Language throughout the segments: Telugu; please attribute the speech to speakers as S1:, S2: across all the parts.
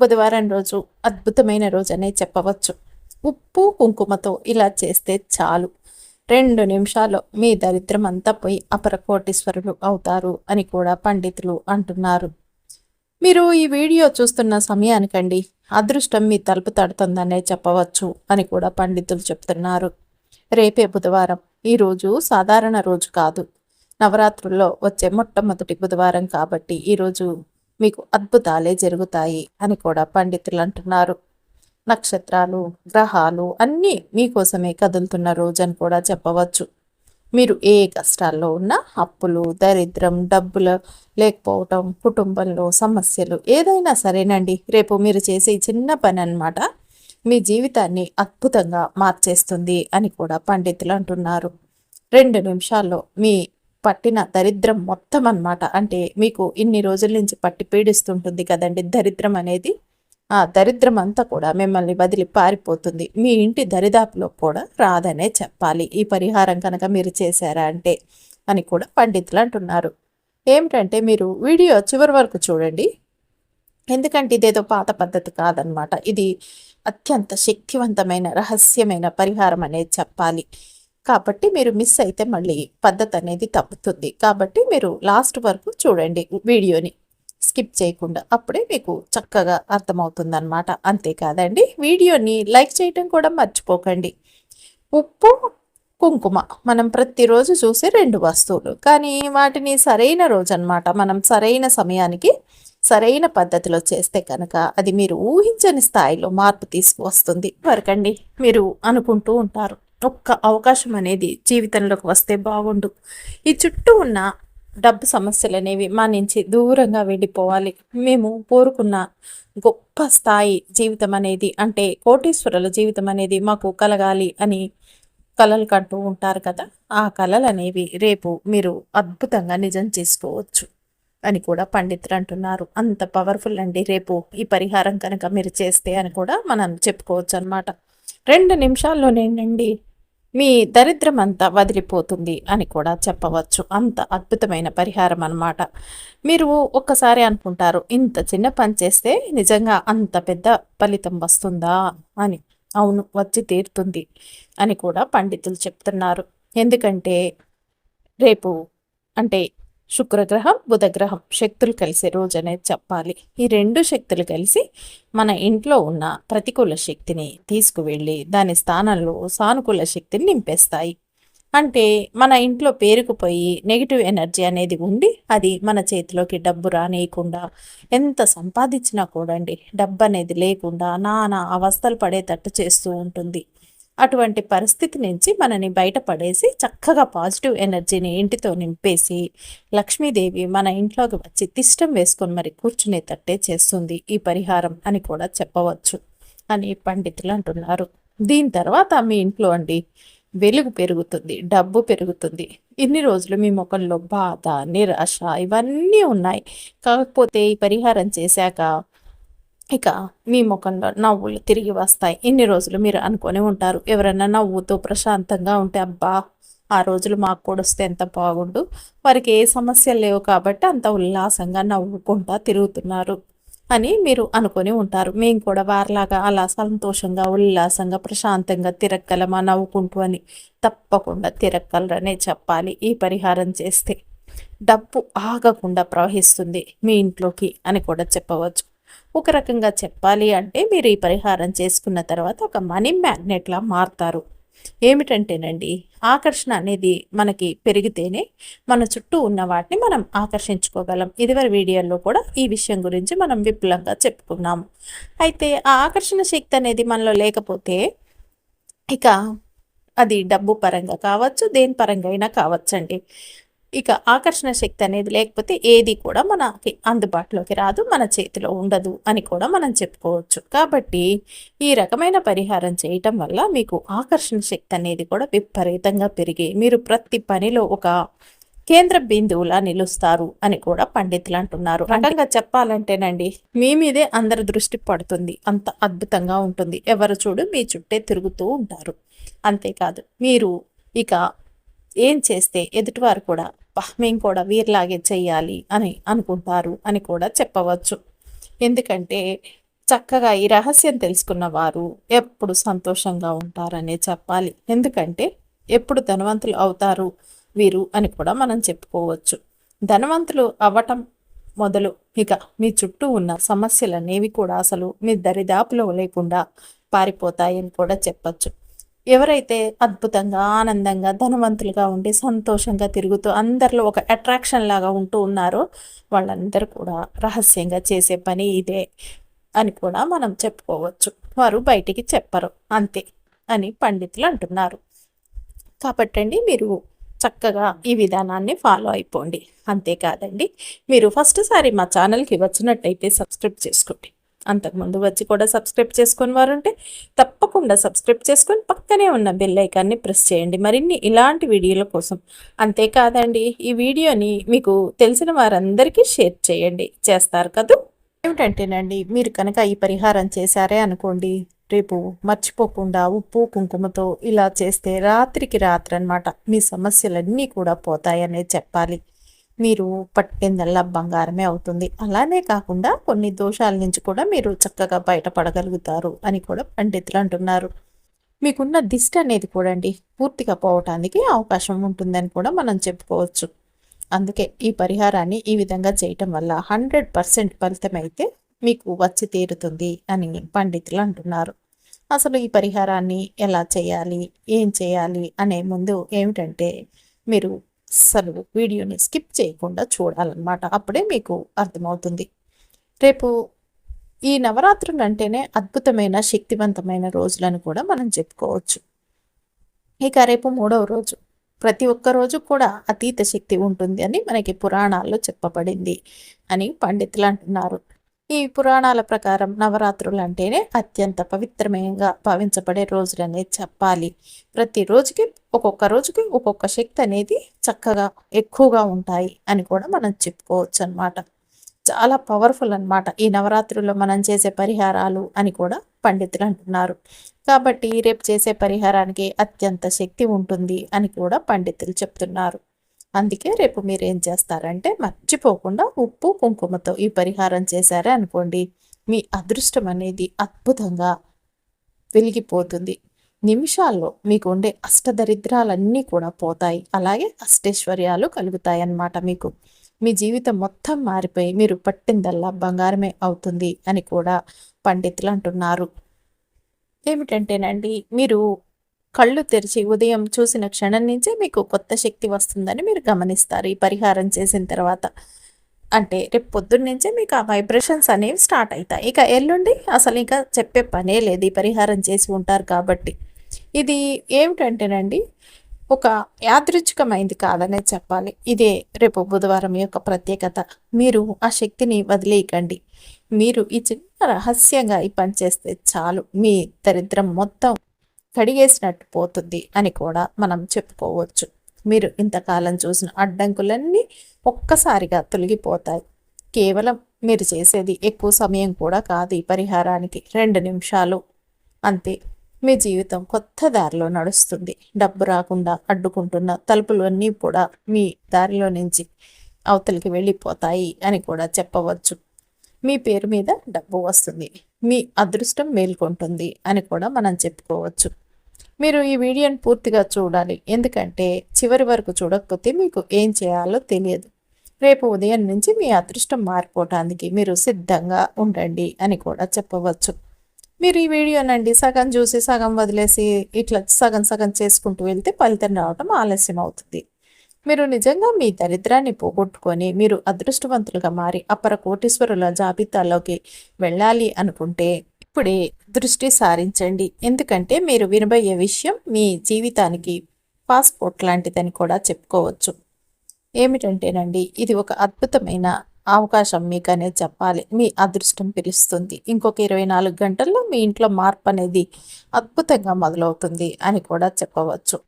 S1: బుధవారం రోజు అద్భుతమైన రోజు అనే చెప్పవచ్చు. ఉప్పు కుంకుమతో ఇలా చేస్తే చాలు. రెండు నిమిషాల్లో మీ దరిద్రం అంతా పోయి అపర కోటీశ్వరులు అవుతారు అని కూడా పండితులు అంటున్నారు. మీరు ఈ వీడియో చూస్తున్న సమయానికండి. అదృష్టం మీ తలుపు తడుతుందనే చెప్పవచ్చు అని కూడా పండితులు చెప్తున్నారు. రేపే బుధవారం. ఈ రోజు సాధారణ రోజు కాదు. నవరాత్రుల్లో వచ్చే మొట్టమొదటి బుధవారం కాబట్టి ఈరోజు మీకు అద్భుతాలే జరుగుతాయి అని కూడా పండితులు అంటున్నారు. నక్షత్రాలు గ్రహాలు అన్నీ మీకోసమే కదులుతున్న రోజు అని కూడా చెప్పవచ్చు. మీరు ఏ కష్టాల్లో ఉన్నా అప్పులు దరిద్రం డబ్బులు లేకపోవటం కుటుంబంలో సమస్యలు ఏదైనా సరేనండి రేపు మీరు చేసే చిన్న పని అనమాట మీ జీవితాన్ని అద్భుతంగా మార్చేస్తుంది అని కూడా పండితులు అంటున్నారు. రెండు నిమిషాల్లో మీ పట్టిన దరిద్రం మొత్తం అన్నమాట. అంటే మీకు ఇన్ని రోజుల నుంచి పట్టి పీడిస్తుంటుంది కదండి దరిద్రం అనేది. ఆ దరిద్రం అంతా కూడా మిమ్మల్ని వదిలి పారిపోతుంది. మీ ఇంటి దరిదాపులో కూడా రాదనే చెప్పాలి. ఈ పరిహారం కనుక మీరు చేశారా అంటే అని కూడా పండితులు అంటున్నారు. ఏమిటంటే మీరు వీడియో చివరి వరకు చూడండి. ఎందుకంటే ఇదేదో పాత పద్ధతి కాదనమాట ఇది అత్యంత శక్తివంతమైన రహస్యమైన పరిహారం అనేది చెప్పాలి. కాబట్టి మీరు మిస్ అయితే మళ్ళీ పద్ధతి అనేది తప్పుతుంది. కాబట్టి మీరు లాస్ట్ వరకు చూడండి వీడియోని. స్కిప్ చేయకుండా అప్పుడే మీకు చక్కగా అర్థమవుతుంది అనమాట అంతేకాదండి వీడియోని లైక్ చేయటం కూడా మర్చిపోకండి. ఉప్పు కుంకుమ మనం ప్రతిరోజు చూసే రెండు వస్తువులు. కానీ వాటిని సరైన రోజు అనమాట మనం సరైన సమయానికి సరైన పద్ధతిలో చేస్తే కనుక అది మీరు ఊహించని స్థాయిలో మార్పు తీసుకువస్తుంది. వరకండి. మీరు అనుకుంటూ ఉంటారు. ఒక్క అవకాశం అనేది జీవితంలోకి వస్తే బాగుండు. ఈ చుట్టూ ఉన్న డబ్బు సమస్యలు అనేవి మా నుంచి దూరంగా వెళ్ళిపోవాలి. మేము కోరుకున్న గొప్ప స్థాయి జీవితం అనేది అంటే కోటీశ్వరుల జీవితం అనేది మాకు కలగాలి అని కలలు కంటూ ఉంటారు కదా ఆ కళలు అనేవి రేపు మీరు అద్భుతంగా నిజం చేసుకోవచ్చు అని కూడా పండితులు అంటున్నారు. అంత పవర్ఫుల్ అండి రేపు ఈ పరిహారం కనుక మీరు చేస్తే అని కూడా మనం చెప్పుకోవచ్చు అనమాట రెండు నిమిషాల్లోనేనండి. మీ దరిద్రం అంతా వదిలిపోతుంది అని కూడా చెప్పవచ్చు. అంత అద్భుతమైన పరిహారం అన్నమాట. మీరు ఒక్కసారి అనుకుంటారు ఇంత చిన్న పని చేస్తే నిజంగా అంత పెద్ద ఫలితం వస్తుందా అని. అవును వచ్చి తీరుతుంది అని కూడా పండితులు చెప్తున్నారు. ఎందుకంటే రేపు అంటే శుక్రగ్రహం బుధగ్రహం శక్తులు కలిసే రోజు అనేది చెప్పాలి. ఈ రెండు శక్తులు కలిసి మన ఇంట్లో ఉన్న ప్రతికూల శక్తిని తీసుకువెళ్ళి దాని స్థానంలో సానుకూల శక్తిని నింపేస్తాయి. అంటే మన ఇంట్లో పేరుకుపోయి నెగిటివ్ ఎనర్జీ అనేది ఉండి అది మన చేతిలోకి డబ్బు రానియకుండా ఎంత సంపాదించినా కూడా అండి డబ్బు అనేది లేకుండా నానా అవస్థలు పడేటట్టు చేస్తూ ఉంటుంది. అటువంటి పరిస్థితి నుంచి మనని బయటపడేసి చక్కగా పాజిటివ్ ఎనర్జీని ఇంటితో నింపేసి లక్ష్మీదేవి మన ఇంట్లోకి వచ్చి తిష్టం వేసుకొని మరి కూర్చునేటట్టే చేస్తుంది ఈ పరిహారం అని కూడా చెప్పవచ్చు అని పండితులు అంటున్నారు. దీని తర్వాత మీ ఇంట్లో అండి వెలుగు పెరుగుతుంది డబ్బు పెరుగుతుంది. ఇన్ని రోజులు మీ ముఖంలో బాధ నిరాశ ఇవన్నీ ఉన్నాయి. కాకపోతే ఈ పరిహారం చేశాక ఇక మీ ముఖంలో నవ్వులు తిరిగి వస్తాయి. ఇన్ని రోజులు మీరు అనుకొని ఉంటారు. ఎవరైనా నవ్వుతూ ప్రశాంతంగా ఉంటే అబ్బా ఆ రోజులు మాకు కూడా వస్తే ఎంత బాగుండు. వారికి ఏ సమస్యలు లేవు కాబట్టి అంత ఉల్లాసంగా నవ్వుకుంటా తిరుగుతున్నారు అని మీరు అనుకొని ఉంటారు. మేము కూడా వారిలాగా అలా సంతోషంగా ఉల్లాసంగా ప్రశాంతంగా తిరగలమా నవ్వుకుంటూ అని తప్పకుండా తిరగలరనే చెప్పాలి ఈ పరిహారం చేస్తే. డబ్బు ఆగకుండా ప్రవహిస్తుంది మీ ఇంట్లోకి అని కూడా చెప్పవచ్చు. ఒక రకంగా చెప్పాలి అంటే మీరు ఈ పరిహారం చేసుకున్న తర్వాత ఒక మనీ మ్యాగ్నెట్లా మారుతారు. ఏమిటంటేనండి ఆకర్షణ అనేది మనకి పెరిగితేనే మన చుట్టూ ఉన్న వాటిని మనం ఆకర్షించుకోగలం. ఇదివరి వీడియోలో కూడా ఈ విషయం గురించి మనం విపులంగా చెప్పుకున్నాము. అయితే ఆ ఆకర్షణ శక్తి అనేది మనలో లేకపోతే ఇక అది డబ్బు పరంగా కావచ్చు దేని పరంగా అయినా కావచ్చండి. ఇక ఆకర్షణ శక్తి అనేది లేకపోతే ఏది కూడా మనకి అందుబాటులోకి రాదు మన చేతిలో ఉండదు అని కూడా మనం చెప్పుకోవచ్చు. కాబట్టి ఈ రకమైన పరిహారం చేయటం వల్ల మీకు ఆకర్షణ శక్తి అనేది కూడా విపరీతంగా పెరిగి మీరు ప్రతి పనిలో ఒక కేంద్ర బిందువులా నిలుస్తారు అని కూడా పండితులు అంటున్నారు. రకంగా చెప్పాలంటేనండి మీ మీదే అందరి దృష్టి పడుతుంది. అంత అద్భుతంగా ఉంటుంది. ఎవరు చూడు మీ చుట్టే తిరుగుతూ ఉంటారు. అంతేకాదు మీరు ఇక ఏం చేస్తే ఎదుటివారు కూడా మేము కూడా వీరిలాగే చెయ్యాలి అని అనుకుంటారు అని కూడా చెప్పవచ్చు. ఎందుకంటే చక్కగా ఈ రహస్యం తెలుసుకున్న వారు ఎప్పుడు సంతోషంగా ఉంటారనే చెప్పాలి. ఎందుకంటే ఎప్పుడు ధనవంతులు అవుతారు వీరు అని కూడా మనం చెప్పుకోవచ్చు. ధనవంతులు అవ్వటం మొదలు ఇక మీ చుట్టూ ఉన్న సమస్యలనేవి కూడా అసలు మీ దరిదాపులో లేకుండా పారిపోతాయని కూడా చెప్పచ్చు. ఎవరైతే అద్భుతంగా ఆనందంగా ధనవంతులుగా ఉండి సంతోషంగా తిరుగుతూ అందరిలో ఒక అట్రాక్షన్ లాగా ఉంటూ ఉన్నారో వాళ్ళందరూ కూడా రహస్యంగా చేసే పని ఇదే అని కూడా మనం చెప్పుకోవచ్చు. వారు బయటికి చెప్పరు. అంతే అని పండితులు అంటున్నారు. కాబట్టండి మీరు చక్కగా ఈ విధానాన్ని ఫాలో అయిపోండి. అంతేకాదండి మీరు ఫస్ట్ సారి మా ఛానల్కి వచ్చినట్టయితే సబ్స్క్రైబ్ చేసుకోండి. అంతకుముందు వచ్చి కూడా సబ్స్క్రైబ్ చేసుకుని వారు ఉంటే తప్పకుండా సబ్స్క్రైబ్ చేసుకొని పక్కనే ఉన్న బెల్ ఐకాన్ని ప్రెస్ చేయండి. మరిన్ని ఇలాంటి వీడియోల కోసం అంతేకాదండి ఈ వీడియోని మీకు తెలిసిన వారందరికీ షేర్ చేయండి. చేస్తారు కదూ? ఏమిటంటేనండి మీరు కనుక ఈ పరిహారం చేశారే అనుకోండి రేపు మర్చిపోకుండా ఉప్పు కుంకుమతో ఇలా చేస్తే రాత్రికి రాత్రి అనమాట మీ సమస్యలన్నీ కూడా పోతాయనే చెప్పాలి. మీరు పట్టిందల్లా బంగారమే అవుతుంది. అలానే కాకుండా కొన్ని దోషాల నుంచి కూడా మీరు చక్కగా బయటపడగలుగుతారు అని కూడా పండితులు అంటున్నారు. మీకున్న దిష్టి అనేది కూడా అండి పూర్తిగా పోవటానికి అవకాశం ఉంటుందని కూడా మనం చెప్పుకోవచ్చు. అందుకే ఈ పరిహారాన్ని ఈ విధంగా చేయటం వల్ల హండ్రెడ్ పర్సెంట్ ఫలితం అయితే మీకు వచ్చి తీరుతుంది అని పండితులు అంటున్నారు. అసలు ఈ పరిహారాన్ని ఎలా చేయాలి? ఏం చేయాలి? అనే ముందు ఏమిటంటే మీరు అసలు వీడియోని స్కిప్ చేయకుండా చూడాలన్నమాట. అప్పుడే మీకు అర్థమవుతుంది. రేపు ఈ నవరాత్రులు అంటేనే అద్భుతమైన శక్తివంతమైన రోజులను కూడా మనం చెప్పుకోవచ్చు. ఇక రేపు మూడవ రోజు. ప్రతి ఒక్క రోజు కూడా అతీత శక్తి ఉంటుంది అని మనకి పురాణాల్లో చెప్పబడింది అని పండితులు అంటున్నారు. ఈ పురాణాల ప్రకారం నవరాత్రులు అంటేనే అత్యంత పవిత్రమయంగా భావించబడే రోజులనే చెప్పాలి. ప్రతి రోజుకి ఒక్కొక్క రోజుకి ఒక్కొక్క శక్తి అనేది చక్కగా ఎక్కువగా ఉంటాయి అని కూడా మనం చెప్పుకోవచ్చు అనమాట చాలా పవర్ఫుల్ అనమాట ఈ నవరాత్రుల్లో మనం చేసే పరిహారాలు అని కూడా పండితులు అంటున్నారు. కాబట్టి రేపు చేసే పరిహారానికి అత్యంత శక్తి ఉంటుంది అని కూడా పండితులు చెప్తున్నారు. అందుకే రేపు మీరు ఏం చేస్తారంటే మర్చిపోకుండా ఉప్పు కుంకుమతో ఈ పరిహారం చేశారే అనుకోండి. మీ అదృష్టం అనేది అద్భుతంగా వెలిగిపోతుంది. నిమిషాల్లో మీకు ఉండే అష్టదరిద్రాలన్నీ కూడా పోతాయి. అలాగే అష్టైశ్వర్యాలు కలుగుతాయి అన్నమాట మీకు. మీ జీవితం మొత్తం మారిపోయి మీరు పట్టిందల్లా బంగారమే అవుతుంది అని కూడా పండితులు అంటున్నారు. ఏమిటంటేనండి మీరు కళ్ళు తెరిచి ఉదయం చూసిన క్షణం నుంచే మీకు కొత్త శక్తి వస్తుందని మీరు గమనిస్తారు ఈ పరిహారం చేసిన తర్వాత. అంటే రేపు పొద్దున్న నుంచే మీకు ఆ వైబ్రేషన్స్ అనేవి స్టార్ట్ అవుతాయి. ఇక ఎల్లుండి అసలు ఇంకా చెప్పే పనే లేదు. ఈ పరిహారం చేసి ఉంటారు కాబట్టి. ఇది ఏమిటంటేనండి ఒక యాదృచ్ఛికమైంది కాదనే చెప్పాలి. ఇదే రేపు బుధవారం యొక్క ప్రత్యేకత. మీరు ఆ శక్తిని వదిలేయకండి. మీరు ఈ చిన్న రహస్యంగా ఈ పని చేస్తే చాలు. మీ దరిద్రం మొత్తం కడిగేసినట్టు పోతుంది అని కూడా మనం చెప్పుకోవచ్చు. మీరు ఇంతకాలం చూసిన అడ్డంకులన్నీ ఒక్కసారిగా తొలగిపోతాయి. కేవలం మీరు చేసేది ఎక్కువ సమయం కూడా కాదు ఈ పరిహారానికి. రెండు నిమిషాలు. అంతే. మీ జీవితం కొత్త దారిలో నడుస్తుంది. డబ్బు రాకుండా అడ్డుకుంటున్న తలుపులు అన్నీ కూడా మీ దారిలో నుంచి అవతలికి వెళ్ళిపోతాయి అని కూడా చెప్పవచ్చు. మీ పేరు మీద డబ్బు వస్తుంది. మీ అదృష్టం మేల్కొంటుంది అని కూడా మనం చెప్పుకోవచ్చు. మీరు ఈ వీడియోని పూర్తిగా చూడాలి. ఎందుకంటే చివరి వరకు చూడకపోతే మీకు ఏం చేయాలో తెలియదు. రేపు ఉదయం నుంచి మీ అదృష్టం మారిపోవటానికి మీరు సిద్ధంగా ఉండండి అని కూడా చెప్పవచ్చు. మీరు ఈ వీడియోనండి సగం చూసి సగం వదిలేసి ఇట్లా సగం సగం చేసుకుంటూ వెళ్తే ఫలితం రావడం ఆలస్యం అవుతుంది. మీరు నిజంగా మీ దరిద్రాన్ని పోగొట్టుకొని మీరు అదృష్టవంతులుగా మారి అపర కోటీశ్వరుల జాబితాలోకి వెళ్ళాలి అనుకుంటే ఇప్పుడే దృష్టి సారించండి. ఎందుకంటే మీరు వినబోయే విషయం మీ జీవితానికి పాస్పోర్ట్ లాంటిదని కూడా చెప్పుకోవచ్చు. ఏమిటంటేనండి ఇది ఒక అద్భుతమైన అవకాశం మీకు అనేది చెప్పాలి. మీ అదృష్టం పిలుస్తుంది. ఇంకొక ఇరవై నాలుగు గంటల్లో మీ ఇంట్లో మార్పు అనేది అద్భుతంగా మొదలవుతుంది అని కూడా చెప్పవచ్చు.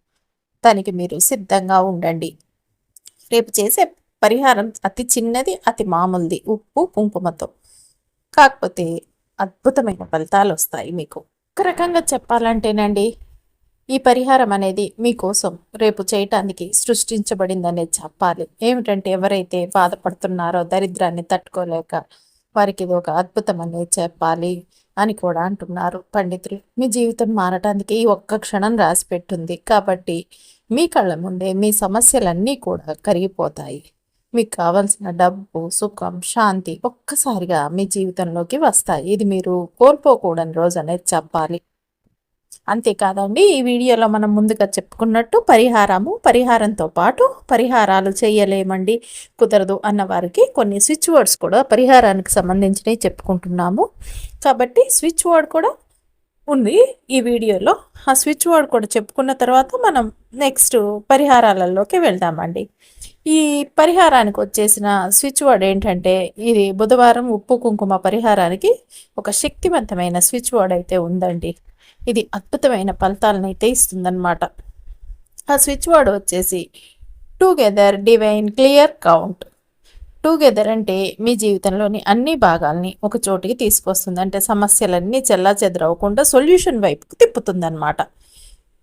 S1: దానికి మీరు సిద్ధంగా ఉండండి. రేపు చేసే పరిహారం అతి చిన్నది అతి మామూలుది. ఉప్పు కుంకుమతో. కాకపోతే అద్భుతమైన ఫలితాలు వస్తాయి మీకు. ఒక రకంగా చెప్పాలంటేనండి ఈ పరిహారం అనేది మీకోసం రేపు చేయటానికి సృష్టించబడిందనే చెప్పాలి. ఏమిటంటే ఎవరైతే బాధపడుతున్నారో దరిద్రాన్ని తట్టుకోలేక వారికి ఇది ఒక అద్భుతం అనేది చెప్పాలి అని కూడా అంటున్నారు పండితులు. మీ జీవితం మారటానికి ఈ ఒక్క క్షణం రాసి పెట్టుంది కాబట్టి మీ కళ్ళ ముందే మీ సమస్యలన్నీ కూడా కరిగిపోతాయి. మీకు కావాల్సిన డబ్బు సుఖం శాంతి ఒక్కసారిగా మీ జీవితంలోకి వస్తాయి. ఇది మీరు కోల్పోకూడని రోజు అనేది చెప్పాలి. అంతేకాదండి ఈ వీడియోలో మనం ముందుగా చెప్పుకున్నట్టు పరిహారము పరిహారంతో పాటు పరిహారాలు చేయలేమండి. కుదరదు అన్న వారికి కొన్ని స్విచ్ వర్డ్స్ కూడా పరిహారానికి సంబంధించినవి చెప్పుకుంటున్నాము. కాబట్టి స్విచ్ వర్డ్ కూడా ఉంది ఈ వీడియోలో. ఆ స్విచ్ వర్డ్ కూడా చెప్పుకున్న తర్వాత మనం నెక్స్ట్ పరిహారాలలోకి వెళ్దామండి. ఈ పరిహారానికి వచ్చేసిన స్విచ్ వర్డ్ ఏంటంటే ఇది బుధవారం ఉప్పు కుంకుమ పరిహారానికి ఒక శక్తివంతమైన స్విచ్ వర్డ్ అయితే ఉందండి. ఇది అద్భుతమైన ఫలితాలను అయితే ఇస్తుందన్నమాట. ఆ స్విచ్ వర్డ్ వచ్చేసి together divine clear count. Together అంటే మీ జీవితంలోని అన్ని భాగాల్ని ఒక చోటికి తీసుకొస్తుంది. అంటే సమస్యలన్నీ చెల్లా చెదరవకుండా సొల్యూషన్ వైపుకు తిప్పుతుందన్నమాట.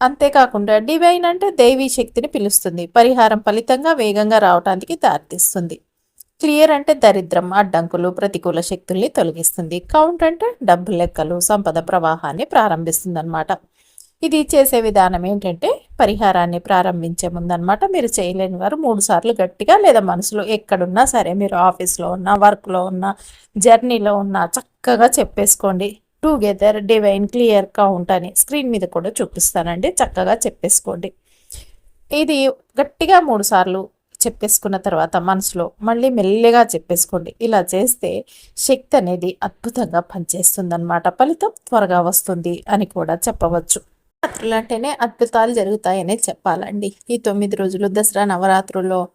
S1: అంతేకాకుండా డివైన్ అంటే దైవీ శక్తిని పిలుస్తుంది. పరిహారం ఫలితంగా వేగంగా రావడానికి దారితీస్తుంది. క్లియర్ అంటే దరిద్రం అడ్డంకులు ప్రతికూల శక్తుల్ని తొలగిస్తుంది. కౌంట్ అంటే డబ్బు లెక్కలు సంపద ప్రవాహాన్ని ప్రారంభిస్తుంది అనమాట ఇది చేసే విధానం ఏంటంటే పరిహారాన్ని ప్రారంభించే ముందనమాట మీరు చేయలేని వారు మూడు సార్లు గట్టిగా లేదా మనసులో ఎక్కడున్నా సరే మీరు ఆఫీస్లో ఉన్నా వర్క్లో ఉన్నా జర్నీలో ఉన్నా చక్కగా చెప్పేసుకోండి. టుగెదర్ డివైన్ క్లియర్ కౌంట్ అని స్క్రీన్ మీద కూడా చూపిస్తానండి. చక్కగా చెప్పేసుకోండి. ఇది గట్టిగా మూడు సార్లు చెప్పేసుకున్న తర్వాత మనసులో మళ్ళీ మెల్లిగా చెప్పేసుకోండి. ఇలా చేస్తే శక్తి అనేది అద్భుతంగా పనిచేస్తుందన్నమాట. ఫలితం త్వరగా వస్తుంది అని కూడా చెప్పవచ్చు. నవరాత్రులు అంటేనే అద్భుతాలు జరుగుతాయనే చెప్పాలండి. ఈ తొమ్మిది రోజులు దసరా నవరాత్రుల్లో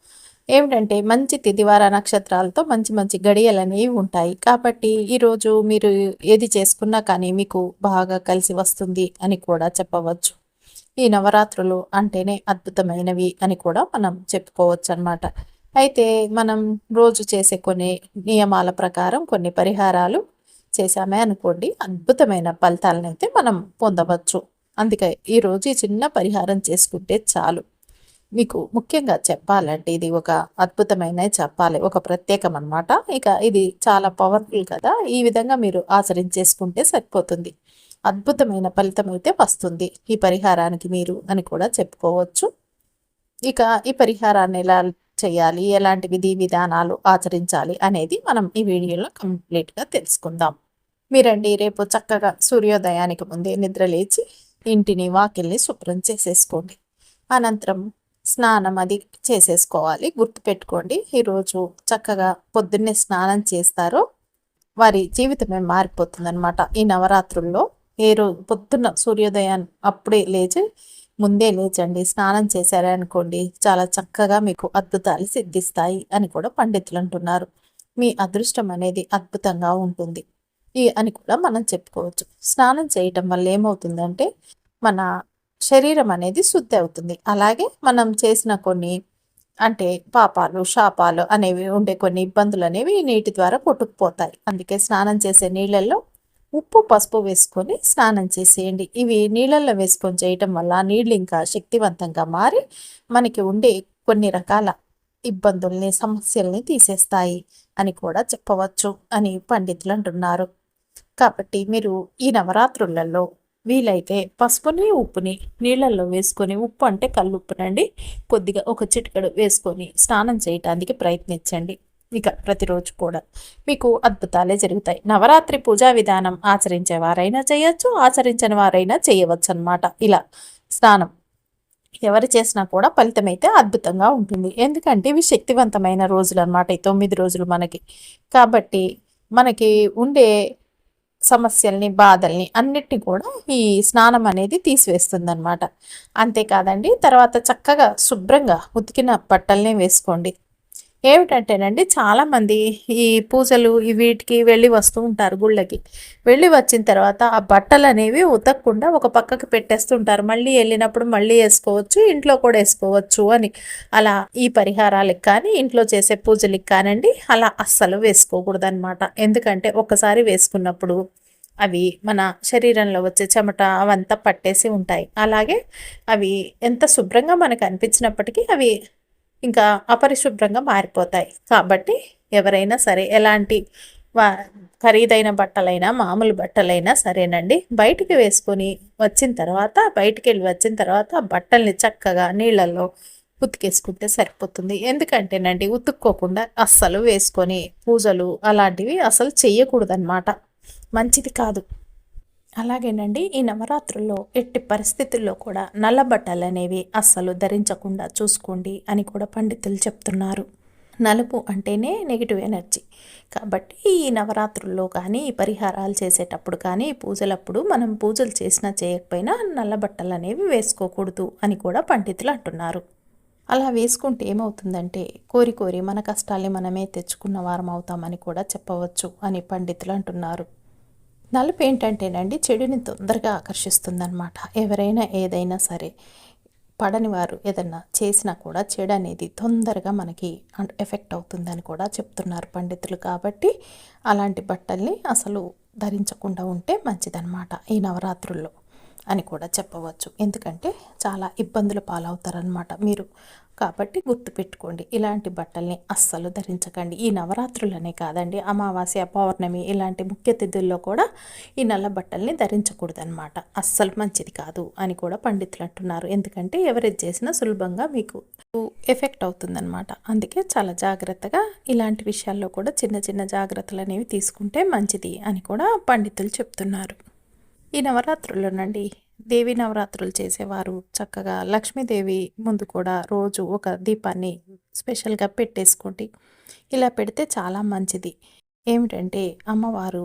S1: ఏమిటంటే మంచి తిదివార నక్షత్రాలతో మంచి మంచి గడియలు అనేవి ఉంటాయి. కాబట్టి ఈరోజు మీరు ఏది చేసుకున్నా కానీ మీకు బాగా కలిసి వస్తుంది అని కూడా చెప్పవచ్చు. ఈ నవరాత్రులు అంటేనే అద్భుతమైనవి అని కూడా మనం చెప్పుకోవచ్చు అనమాట అయితే మనం రోజు చేసే కొన్ని నియమాల ప్రకారం కొన్ని పరిహారాలు చేశామే అనుకోండి అద్భుతమైన ఫలితాలను అయితే మనం పొందవచ్చు. అందుకే ఈరోజు ఈ చిన్న పరిహారం చేసుకుంటే చాలు. మీకు ముఖ్యంగా చెప్పాలంటే ఇది ఒక అద్భుతమైన చెప్పాలి. ఒక ప్రత్యేకం అనమాట ఇక ఇది చాలా పవర్ఫుల్ కదా. ఈ విధంగా మీరు ఆచరించేసుకుంటే సరిపోతుంది. అద్భుతమైన ఫలితం అయితే వస్తుంది. ఈ పరిహారానికి మీరు అని కూడా చెప్పుకోవచ్చు. ఇక ఈ పరిహారాన్ని ఎలా చేయాలి? ఎలాంటి విధి విధానాలు ఆచరించాలి అనేది మనం ఈ వీడియోలో కంప్లీట్గా తెలుసుకుందాం. మీరండి రేపు చక్కగా సూర్యోదయానికి ముందే నిద్ర లేచి ఇంటిని వాకిల్ని శుభ్రం చేసేసుకోండి. అనంతరం స్నానం అది చేసేసుకోవాలి. గుర్తుపెట్టుకోండి ఈరోజు చక్కగా పొద్దున్నే స్నానం చేస్తారో. వారి జీవితమే మారిపోతుందన్నమాట. ఈ నవరాత్రుల్లో ఏ రోజు పొద్దున్న సూర్యోదయం అప్పుడే లేచి ముందే లేచండి. స్నానం చేశారనుకోండి చాలా చక్కగా మీకు అద్భుతాలు సిద్ధిస్తాయి అని కూడా పండితులు అంటున్నారు. మీ అదృష్టం అనేది అద్భుతంగా ఉంటుంది. ఈ అని కూడా మనం చెప్పుకోవచ్చు. స్నానం చేయటం వల్ల ఏమవుతుందంటే మన శరీరం అనేది శుద్ధి అవుతుంది. అలాగే మనం చేసిన కొన్ని అంటే పాపాలు శాపాలు అనేవి ఉండే కొన్ని ఇబ్బందులు అనేవి నీటి ద్వారా కొట్టుకుపోతాయి. అందుకే స్నానం చేసే నీళ్ళల్లో ఉప్పు పసుపు వేసుకొని స్నానం చేసేయండి. ఇవి నీళ్ళల్లో వేసుకొని చేయటం వల్ల నీళ్ళు ఇంకా శక్తివంతంగా మారి మనకి ఉండే కొన్ని రకాల ఇబ్బందుల్ని సమస్యల్ని తీసేస్తాయి అని కూడా చెప్పవచ్చు అని పండితులు అంటున్నారు. కాబట్టి మీరు ఈ నవరాత్రులలో వీలైతే పసుపుని ఉప్పుని నీళ్ళల్లో వేసుకొని ఉప్పు అంటే కల్లుప్పునండి. కొద్దిగా ఒక చిటికడు వేసుకొని స్నానం చేయటానికి ప్రయత్నించండి. ఇక ప్రతిరోజు కూడా మీకు అద్భుతాలే జరుగుతాయి. నవరాత్రి పూజా విధానం ఆచరించే వారైనా చేయొచ్చు ఆచరించని వారైనా చేయవచ్చు అనమాట ఇలా స్నానం ఎవరు చేసినా కూడా ఫలితం అయితే అద్భుతంగా ఉంటుంది. ఎందుకంటే ఇవి శక్తివంతమైన రోజులు అనమాట ఈ తొమ్మిది రోజులు మనకి. కాబట్టి మనకి ఉండే సమస్యల్ని బాధల్ని అన్నిటిని కూడా ఈ స్నానం అనేది తీసివేస్తుంది అనమాట అంతేకాదండి తర్వాత చక్కగా శుభ్రంగా ఉతికిన బట్టల్ని వేసుకోండి. ఏమిటంటేనండి చాలామంది ఈ పూజలు ఈ వీటికి వెళ్ళి వస్తూ ఉంటారు గుళ్ళకి. వెళ్ళి వచ్చిన తర్వాత ఆ బట్టలు అనేవి ఉతకకుండా ఒక పక్కకి పెట్టేస్తుంటారు. మళ్ళీ వెళ్ళినప్పుడు మళ్ళీ వేసుకోవచ్చు ఇంట్లో కూడా వేసుకోవచ్చు అని. అలా ఈ పరిహారాలకు కానీ ఇంట్లో చేసే పూజలకి కానండి అలా అస్సలు వేసుకోకూడదు అనమాట ఎందుకంటే ఒకసారి వేసుకున్నప్పుడు అవి మన శరీరంలో వచ్చే చెమట అవంతా పట్టేసి ఉంటాయి. అలాగే అవి ఎంత శుభ్రంగా మనకు అనిపించినప్పటికీ అవి ఇంకా అపరిశుభ్రంగా మారిపోతాయి. కాబట్టి ఎవరైనా సరే ఎలాంటి వా ఖరీదైన బట్టలైనా మామూలు బట్టలైనా సరేనండి. బయటికి వేసుకొని వచ్చిన తర్వాత బయటికి వెళ్ళి వచ్చిన తర్వాత బట్టల్ని చక్కగా నీళ్ళల్లో ఉతికేసుకుంటే సరిపోతుంది. ఎందుకంటేనండి ఉతుక్కోకుండా అస్సలు వేసుకొని పూజలు అలాంటివి అసలు చెయ్యకూడదన్నమాట. మంచిది కాదు. అలాగేనండి ఈ నవరాత్రుల్లో ఎట్టి పరిస్థితుల్లో కూడా నల్ల బట్టలు అనేవి అస్సలు ధరించకుండా చూసుకోండి అని కూడా పండితులు చెప్తున్నారు. నలుపు అంటేనే నెగిటివ్ ఎనర్జీ. కాబట్టి ఈ నవరాత్రుల్లో కానీ ఈ పరిహారాలు చేసేటప్పుడు కానీ పూజలప్పుడు మనం పూజలు చేసినా చేయకపోయినా నల్ల బట్టలు అనేవి వేసుకోకూడదు అని కూడా పండితులు అంటున్నారు. అలా వేసుకుంటే ఏమవుతుందంటే కోరి కోరి మన కష్టాల్ని మనమే తెచ్చుకున్న వారం అవుతామని కూడా చెప్పవచ్చు అని పండితులు అంటున్నారు. నలుపు ఏంటంటేనండి చెడుని తొందరగా ఆకర్షిస్తుందన్నమాట. ఎవరైనా ఏదైనా సరే పడని వారు ఏదన్నా చేసినా కూడా చెడు అనేది తొందరగా మనకి ఎఫెక్ట్ అవుతుందని కూడా చెప్తున్నారు పండితులు. కాబట్టి అలాంటి బట్టల్ని అసలు ధరించకుండా ఉంటే మంచిదన్నమాట ఈ నవరాత్రుల్లో. అని కూడా చెప్పవచ్చు. ఎందుకంటే చాలా ఇబ్బందులు పాలవుతారనమాట మీరు. కాబట్టి గుర్తుపెట్టుకోండి ఇలాంటి బట్టల్ని అస్సలు ధరించకండి. ఈ నవరాత్రులనే కాదండి అమావాస్య పౌర్ణమి ఇలాంటి ముఖ్య తిథుల్లో కూడా ఈ నల్ల బట్టల్ని ధరించకూడదనమాట అస్సలు మంచిది కాదు అని కూడా పండితులు అంటున్నారు. ఎందుకంటే ఎవరేజ్ చేసినా సులభంగా మీకు ఎఫెక్ట్ అవుతుందన్నమాట. అందుకే చాలా జాగ్రత్తగా ఇలాంటి విషయాల్లో కూడా చిన్న చిన్న జాగ్రత్తలు అనేవి తీసుకుంటే మంచిది అని కూడా పండితులు చెప్తున్నారు. ఈ నవరాత్రుల్లోనండి దేవి నవరాత్రులు చేసేవారు. చక్కగా లక్ష్మీదేవి ముందు కూడా రోజు ఒక దీపాన్ని స్పెషల్గా పెట్టేసుకోండి ఇలా పెడితే చాలా మంచిది. ఏమిటంటే అమ్మవారు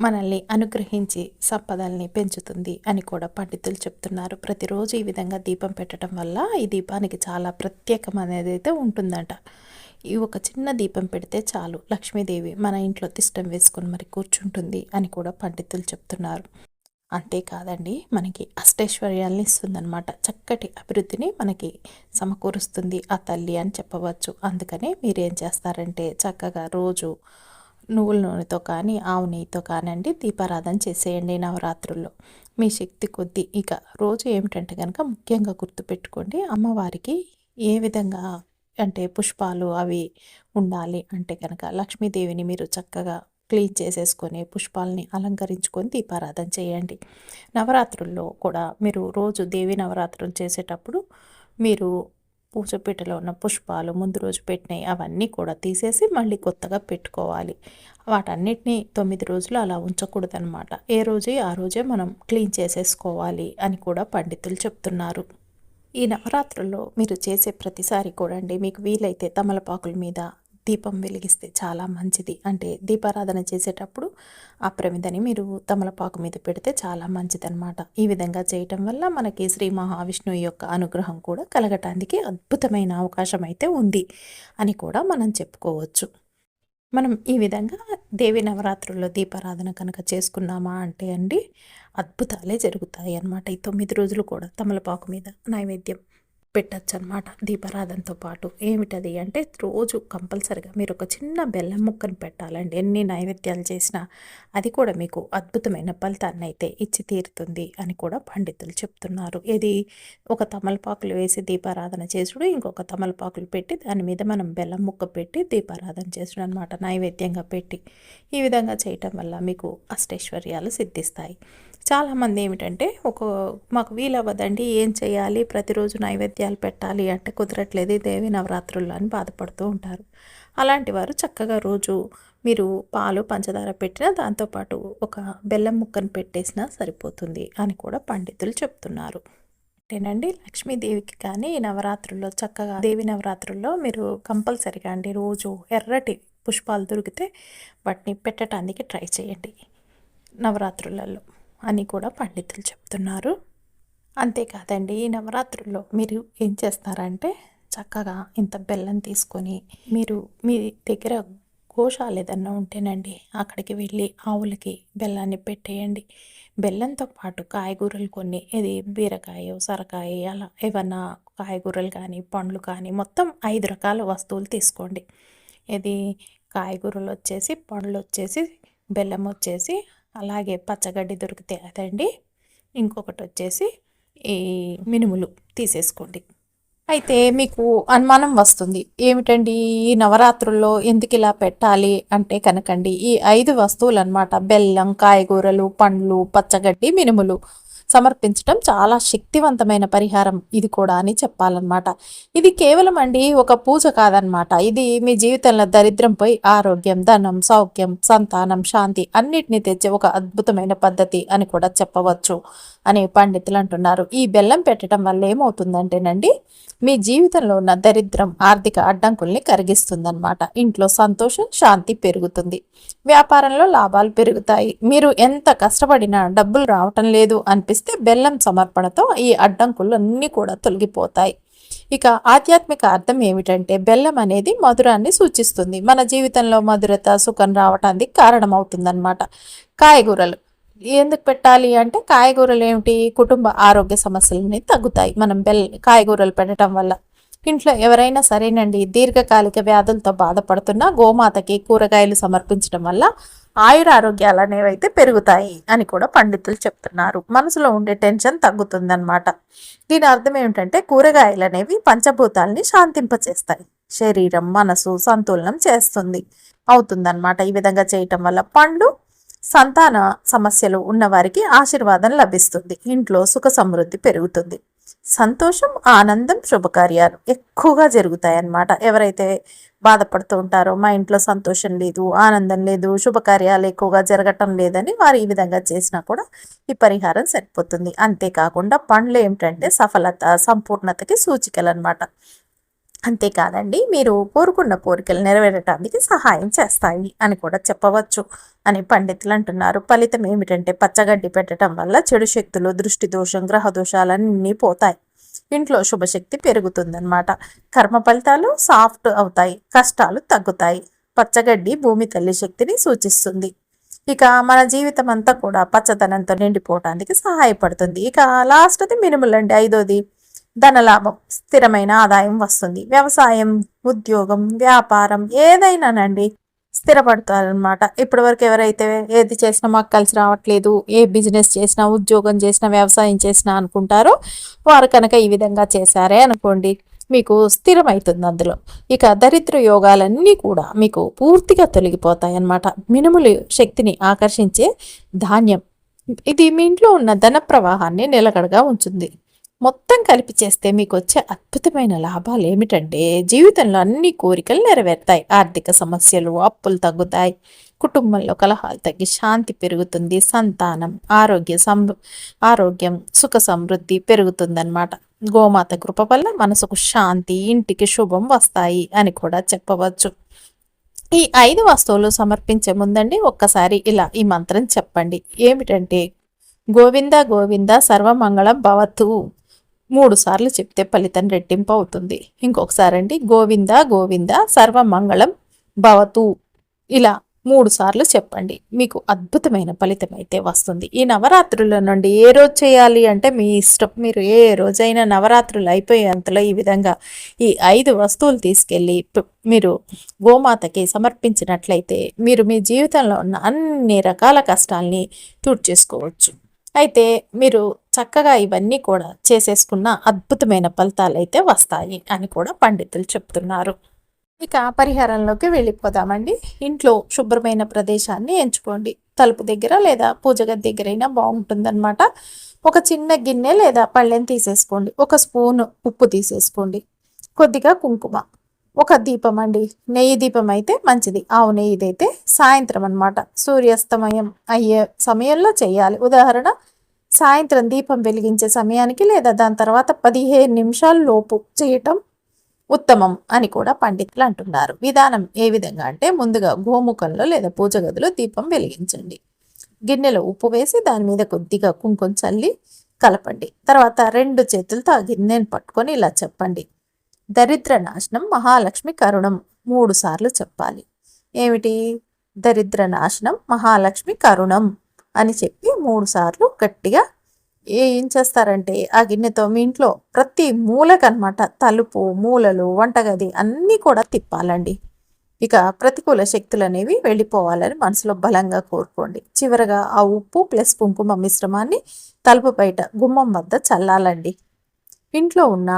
S1: మనల్ని అనుగ్రహించి సంపదల్ని పెంచుతుంది అని కూడా పండితులు చెప్తున్నారు. ప్రతిరోజు ఈ విధంగా దీపం పెట్టడం వల్ల ఈ దీపానికి చాలా ప్రత్యేకమైనది అయితే ఉంటుందంట. ఈ ఒక చిన్న దీపం పెడితే చాలు. లక్ష్మీదేవి మన ఇంట్లో తిష్టం వేసుకొని మరి కూర్చుంటుంది అని కూడా పండితులు చెప్తున్నారు. అంతేకాదండి మనకి అష్టైశ్వర్యాల్ని ఇస్తుందన్నమాట. చక్కటి అభివృద్ధిని మనకి సమకూరుస్తుంది ఆ తల్లి అని చెప్పవచ్చు. అందుకనే మీరేం చేస్తారంటే చక్కగా రోజు నువ్వుల నూనెతో కానీ ఆవు నెయ్యితో కానివ్వండి దీపారాధన చేసేయండి నవరాత్రుల్లో. మీ శక్తి కొద్దీ ఇక రోజు ఏమిటంటే కనుక ముఖ్యంగా గుర్తుపెట్టుకోండి అమ్మవారికి ఏ విధంగా అంటే పుష్పాలు అవి ఉండాలి అంటే కనుక లక్ష్మీదేవిని మీరు చక్కగా క్లీన్ చేసేసుకొని పుష్పాలని అలంకరించుకొని దీపారాధన చేయండి. నవరాత్రుల్లో కూడా మీరు రోజు దేవి నవరాత్రులు చేసేటప్పుడు మీరు పూజపీటలో ఉన్న పుష్పాలు ముందు రోజు పెట్టినవి అవన్నీ కూడా తీసేసి మళ్ళీ కొత్తగా పెట్టుకోవాలి. వాటన్నిటిని తొమ్మిది రోజులు అలా ఉంచకూడదనమాట ఏ రోజే ఆ రోజే మనం క్లీన్ చేసేసుకోవాలి అని కూడా పండితులు చెప్తున్నారు. ఈ నవరాత్రుల్లో మీరు చేసే ప్రతిసారి కూడా అండి మీకు వీలైతే తమలపాకుల మీద దీపం వెలిగిస్తే చాలా మంచిది. అంటే దీపారాధన చేసేటప్పుడు ఆ ప్రమిదని మీరు తమలపాకు మీద పెడితే చాలా మంచిదన్నమాట. ఈ విధంగా చేయటం వల్ల మనకి శ్రీ మహావిష్ణువు యొక్క అనుగ్రహం కూడా కలగటానికి అద్భుతమైన అవకాశం అయితే ఉంది అని కూడా మనం చెప్పుకోవచ్చు. మనం ఈ విధంగా దేవి నవరాత్రుల్లో దీపారాధన కనుక చేసుకున్నామా అంటే అండి అద్భుతాలే జరుగుతాయి అన్నమాట ఈ తొమ్మిది రోజులు కూడా తమలపాకు మీద నైవేద్యం పెట్టచ్చు అనమాట దీపారాధనతో పాటు. ఏమిటది అంటే రోజు కంపల్సరిగా మీరు ఒక చిన్న బెల్లం ముక్కను పెట్టాలండి. ఎన్ని నైవేద్యాలు చేసినా అది కూడా మీకు అద్భుతమైన ఫలితాన్ని అయితే ఇచ్చి తీరుతుంది అని కూడా పండితులు చెప్తున్నారు. ఇది ఒక తమలపాకులు వేసి దీపారాధన చేసుడు ఇంకొక తమలపాకులు పెట్టి దాని మీద మనం బెల్లం ముక్క పెట్టి దీపారాధన చేసుడు అనమాట నైవేద్యంగా పెట్టి. ఈ విధంగా చేయటం వల్ల మీకు అష్టైశ్వర్యాలు సిద్ధిస్తాయి. చాలామంది ఏమిటంటే ఒక మాకు వీలవ్వదండి ఏం చేయాలి ప్రతిరోజు నైవేద్యాలు పెట్టాలి అంటే కుదరట్లేదు దేవి నవరాత్రుల్లో అని బాధపడుతూ ఉంటారు. అలాంటి వారు చక్కగా రోజు మీరు పాలు పంచదార పెట్టినా దాంతోపాటు ఒక బెల్లం ముక్కను పెట్టేసినా సరిపోతుంది అని కూడా పండితులు చెప్తున్నారు. అంటేనండి లక్ష్మీదేవికి కానీ నవరాత్రుల్లో చక్కగా దేవి నవరాత్రుల్లో మీరు కంపల్సరిగా అండి రోజు ఎర్రటి పుష్పాలు దొరికితే వాటిని పెట్టడానికి ట్రై చేయండి నవరాత్రులలో. అని కూడా పండితులు చెప్తున్నారు. అంతేకాదండి ఈ నవరాత్రుల్లో మీరు ఏం చేస్తారంటే చక్కగా ఇంత బెల్లం తీసుకొని మీరు మీ దగ్గర గోశాలు ఏదన్నా ఉంటేనండి అక్కడికి వెళ్ళి ఆవులకి బెల్లాన్ని పెట్టేయండి. బెల్లంతో పాటు కాయగూరలు కొన్ని ఇది బీరకాయ సొరకాయ అలా ఏమన్నా కాయగూరలు కానీ పండ్లు కానీ మొత్తం ఐదు రకాల వస్తువులు తీసుకోండి. ఇది కాయగూరలు వచ్చేసి పండ్లు వచ్చేసి బెల్లం వచ్చేసి అలాగే పచ్చగడ్డి దొరికితే అదండి. ఇంకొకటి వచ్చేసి ఈ మినుములు తీసేసుకోండి. అయితే మీకు అనుమానం వస్తుంది. ఏమిటండి ఈ నవరాత్రుల్లో ఎందుకు ఇలా పెట్టాలి అంటే కనకండి ఈ ఐదు వస్తువులు అన్నమాట బెల్లం కాయగూరలు పండ్లు పచ్చగడ్డి మినుములు. సమర్పించటం చాలా శక్తివంతమైన పరిహారం ఇది కూడా అని చెప్పాలన్నమాట. ఇది కేవలం అండి ఒక పూజ కాదనమాట ఇది మీ జీవితంలో దరిద్రం పోయి ఆరోగ్యం ధనం సౌఖ్యం సంతానం శాంతి అన్నిటిని తెచ్చే ఒక అద్భుతమైన పద్ధతి అని కూడా చెప్పవచ్చు. అని పండితులు అంటున్నారు. ఈ బెల్లం పెట్టడం వల్ల ఏమవుతుందంటేనండి మీ జీవితంలో ఉన్న దరిద్రం ఆర్థిక అడ్డంకుల్ని కరిగిస్తుందన్నమాట. ఇంట్లో సంతోషం శాంతి పెరుగుతుంది. వ్యాపారంలో లాభాలు పెరుగుతాయి. మీరు ఎంత కష్టపడినా డబ్బులు రావటం లేదు అనిపిస్తే బెల్లం సమర్పణతో ఈ అడ్డంకులు అన్నీ కూడా తొలగిపోతాయి. ఇక ఆధ్యాత్మిక అర్థం ఏమిటంటే బెల్లం అనేది మధురాన్ని సూచిస్తుంది. మన జీవితంలో మధురత సుఖం రావటానికి కారణమవుతుందన్నమాట. కాయగూరలు. ఎందుకు పెట్టాలి అంటే కాయగూరలు ఏమిటి? కుటుంబ ఆరోగ్య సమస్యలని తగ్గుతాయి. మనం బెల్ కాయగూరలు పెట్టడం వల్ల. ఇంట్లో ఎవరైనా సరేనండి దీర్ఘకాలిక వ్యాధులతో బాధపడుతున్నా గోమాతకి కూరగాయలు సమర్పించడం వల్ల ఆయుర ఆరోగ్యాలు అనేవి అయితే పెరుగుతాయి అని కూడా పండితులు చెప్తున్నారు. మనసులో ఉండే టెన్షన్ తగ్గుతుందన్నమాట. దీని అర్థం ఏమిటంటే కూరగాయలు అనేవి పంచభూతాలని శాంతింపచేస్తాయి. శరీరం మనసు సంతులనం చేస్తుంది. అవుతుందన్నమాట ఈ విధంగా చేయటం వల్ల. పండ్లు సంతాన సమస్యలు ఉన్నవారికి ఆశీర్వాదం లభిస్తుంది. ఇంట్లో సుఖ సమృద్ధి పెరుగుతుంది. సంతోషం ఆనందం శుభకార్యాలు ఎక్కువగా జరుగుతాయి అన్నమాట ఎవరైతే బాధపడుతూ ఉంటారో మా ఇంట్లో సంతోషం లేదు ఆనందం లేదు శుభకార్యాలు ఎక్కువగా జరగటం లేదని వారు ఈ విధంగా చేసినా కూడా ఈ పరిహారం సరిపోతుంది. అంతేకాకుండా పండ్లు ఏమిటంటే సఫలత సంపూర్ణతకి సూచికలు అనమాట అంతేకాదండి మీరు కోరుకున్న కోరికలు నెరవేరటానికి సహాయం చేస్తాయి అని కూడా చెప్పవచ్చు అని పండితులు అంటున్నారు. ఫలితం ఏమిటంటే పచ్చగడ్డి పెట్టడం వల్ల చెడు శక్తులు దృష్టి దోషం గ్రహ దోషాలన్నీ పోతాయి. ఇంట్లో శుభశక్తి పెరుగుతుందన్నమాట. కర్మ ఫలితాలు సాఫ్ట్ అవుతాయి కష్టాలు తగ్గుతాయి. పచ్చగడ్డి భూమి తల్లి శక్తిని సూచిస్తుంది. ఇక మన జీవితం అంతా కూడా పచ్చదనంతో నిండిపోవటానికి సహాయపడుతుంది. ఇక లాస్ట్ది మినిమల్ ఐదోది. ధనలాభం స్థిరమైన ఆదాయం వస్తుంది. వ్యవసాయం ఉద్యోగం వ్యాపారం ఏదైనానండి స్థిరపడతారనమాట ఇప్పటి వరకు ఎవరైతే ఏది చేసినా మాకు కలిసి రావట్లేదు ఏ బిజినెస్ చేసినా ఉద్యోగం చేసినా వ్యవసాయం చేసినా అనుకుంటారో వారు కనుక ఈ విధంగా చేశారే అనుకోండి మీకు స్థిరమవుతుంది అందులో. ఇక దరిద్ర యోగాలన్నీ కూడా మీకు పూర్తిగా తొలగిపోతాయి అన్నమాట మినుములు శక్తిని ఆకర్షించే ధాన్యం. ఇది మీ ఇంట్లో ఉన్న ధన ప్రవాహాన్ని నిలకడగా ఉంచుంది మొత్తం కలిపి చేస్తే మీకు వచ్చే అద్భుతమైన లాభాలు ఏమిటంటే జీవితంలో అన్ని కోరికలు నెరవేరుతాయి. ఆర్థిక సమస్యలు అప్పులు తగ్గుతాయి. కుటుంబంలో కలహాలు తగ్గి శాంతి పెరుగుతుంది. సంతానం ఆరోగ్య సం ఆరోగ్యం సుఖ సమృద్ధి పెరుగుతుందన్నమాట. గోమాత కృప వల్ల మనసుకు శాంతి ఇంటికి శుభం వస్తాయి అని కూడా చెప్పవచ్చు. ఈ ఐదు వస్తువులు సమర్పించే ముందండి ఒక్కసారి ఇలా ఈ మంత్రం చెప్పండి. ఏమిటంటే గోవింద గోవింద సర్వమంగళం భవతు. మూడు సార్లు చెప్తే ఫలితం రెట్టింపు అవుతుంది ఇంకొకసారి అండి గోవింద గోవింద సర్వమంగళం భవతు. ఇలా మూడు సార్లు చెప్పండి. మీకు అద్భుతమైన ఫలితం అయితే వస్తుంది. ఈ నవరాత్రుల నుండి ఏ రోజు చేయాలి అంటే మీ ఇష్టం. మీరు ఏ రోజైనా నవరాత్రులు అయిపోయేంతలో ఈ విధంగా ఈ ఐదు వస్తువులు తీసుకెళ్ళి మీరు గోమాతకి సమర్పించినట్లయితే మీరు మీ జీవితంలో ఉన్న అన్ని రకాల కష్టాల్ని చేసుకోవచ్చు. అయితే మీరు చక్కగా ఇవన్నీ కూడా చేసేసుకున్న అద్భుతమైన ఫలితాలు అయితే వస్తాయి అని కూడా పండితులు చెప్తున్నారు. ఇక పరిహారంలోకి వెళ్ళిపోదామండి. ఇంట్లో శుభ్రమైన ప్రదేశాన్ని ఎంచుకోండి. తలుపు దగ్గర లేదా పూజ గది దగ్గరైనా బాగుంటుందన్నమాట. ఒక చిన్న గిన్నె లేదా పళ్ళెం తీసేసుకోండి. ఒక స్పూన్ ఉప్పు తీసేసుకోండి. కొద్దిగా కుంకుమ. ఒక దీపం అండి. నెయ్యి దీపం అయితే మంచిది. ఆవు నెయ్యిదైతే సాయంత్రం అనమాట సూర్యాస్తమయం అయ్యే సమయంలో చేయాలి. ఉదాహరణ సాయంత్రం దీపం వెలిగించే సమయానికి లేదా దాని తర్వాత పదిహేను నిమిషాల లోపు చేయటం ఉత్తమం అని కూడా పండితులు అంటున్నారు. విధానం ఏ విధంగా అంటే ముందుగా గోముఖంలో లేదా పూజ గదిలో దీపం వెలిగించండి. గిన్నెలో ఉప్పు వేసి దాని మీద కొద్దిగా కుంకుమ చల్లి కలపండి. తర్వాత రెండు చేతులతో ఆ గిన్నెను పట్టుకొని ఇలా చెప్పండి. దరిద్ర నాశనం మహాలక్ష్మి కరుణం మూడు సార్లు చెప్పాలి. ఏమిటి? దరిద్ర నాశనం మహాలక్ష్మి కరుణం. అని చెప్పి మూడు సార్లు గట్టిగా ఏం చేస్తారంటే ఆ గిన్నెతో మీ ఇంట్లో ప్రతి మూలకనమాట తలుపు మూలలు వంటగది అన్నీ కూడా తిప్పాలండి. ఇక ప్రతికూల శక్తులు అనేవి వెళ్ళిపోవాలని మనసులో బలంగా కోరుకోండి. చివరగా ఆ ఉప్పు ప్లస్ కుంకుమ మిశ్రమాన్ని తలుపు బయట గుమ్మం వద్ద చల్లాలండి. ఇంట్లో ఉన్న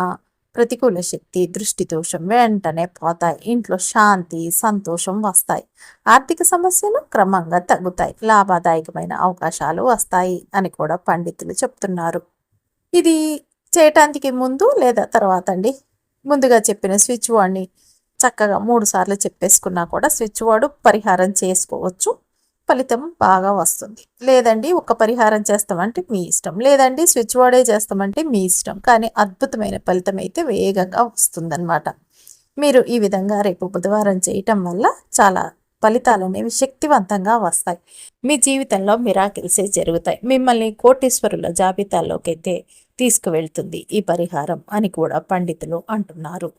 S1: ప్రతికూల శక్తి దృష్టి దోషం వెంటనే పోతాయి. ఇంట్లో శాంతి సంతోషం వస్తాయి. ఆర్థిక సమస్యలు క్రమంగా తగ్గుతాయి. లాభదాయకమైన అవకాశాలు వస్తాయి అని కూడా పండితులు చెప్తున్నారు. ఇది చేయటానికి ముందు లేదా తర్వాత అండి? ముందుగా చెప్పిన స్విచ్ వాడిని చక్కగా మూడు సార్లు చెప్పేసుకున్నా కూడా స్విచ్ వాడు పరిహారం చేసుకోవచ్చు. ఫలితం బాగా వస్తుంది. లేదండి ఒక పరిహారం చేస్తామంటే మీ ఇష్టం. లేదండి స్విచ్ బోర్డే చేస్తామంటే మీ ఇష్టం. కానీ అద్భుతమైన ఫలితం అయితే వేగంగా వస్తుందన్నమాట. మీరు ఈ విధంగా రేపు బుధవారం చేయటం వల్ల చాలా ఫలితాలు అనేవి శక్తివంతంగా వస్తాయి. మీ జీవితంలో మిరాకిల్సే జరుగుతాయి. మిమ్మల్ని కోటీశ్వరుల జాబితాలోకైతే తీసుకువెళ్తుంది ఈ పరిహారం అని కూడా పండితులు అంటున్నారు.